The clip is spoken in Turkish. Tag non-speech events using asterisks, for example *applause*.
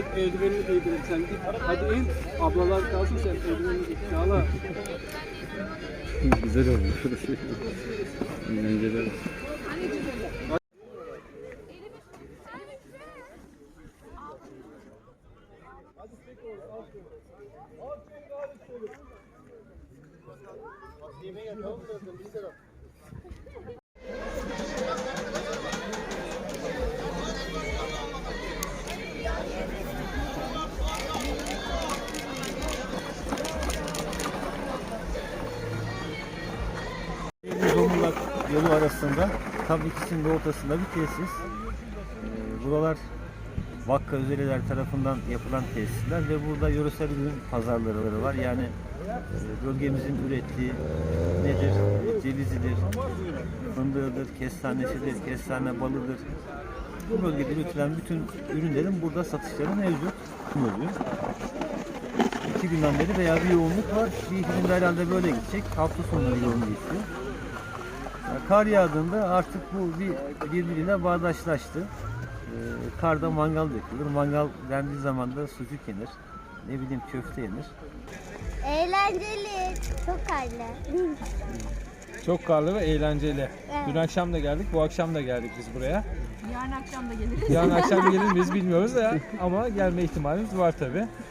el- eldivenini giydirin sen git. Hadi in. Ablalar kalsın sen eldivenini giy. Çağla. Güzel olmuş. Eğlenceli. Zonguldak yolu arasında tam ikisinin de ortasında bir tesis. Ee, buralar Vakka Özeliler tarafından yapılan tesisler ve burada yöresel ürün pazarları var. Yani e, bölgemizin ürettiği nedir? E, Cevizidir, fındığıdır, kestanesidir, kestane balıdır. Bu bölgede üretilen bütün ürünlerin burada satışları mevcut. Oluyor. İki günden beri bayağı bir yoğunluk var. Bir günde herhalde böyle gidecek. Hafta sonları yoğun geçiyor. Kar yağdığında artık bu bir birbiriyle bağdaşlaştı. Ee, karda mangal yakılır. Mangal dendiği zaman da sucuk yenir. Ne bileyim köfte yenir. Eğlenceli. Çok kaylı. Çok karlı ve eğlenceli. Evet. Dün akşam da geldik, bu akşam da geldik biz buraya. Yarın akşam da geliriz. Yarın akşam *laughs* gelir miyiz bilmiyoruz da ama gelme ihtimalimiz var tabi.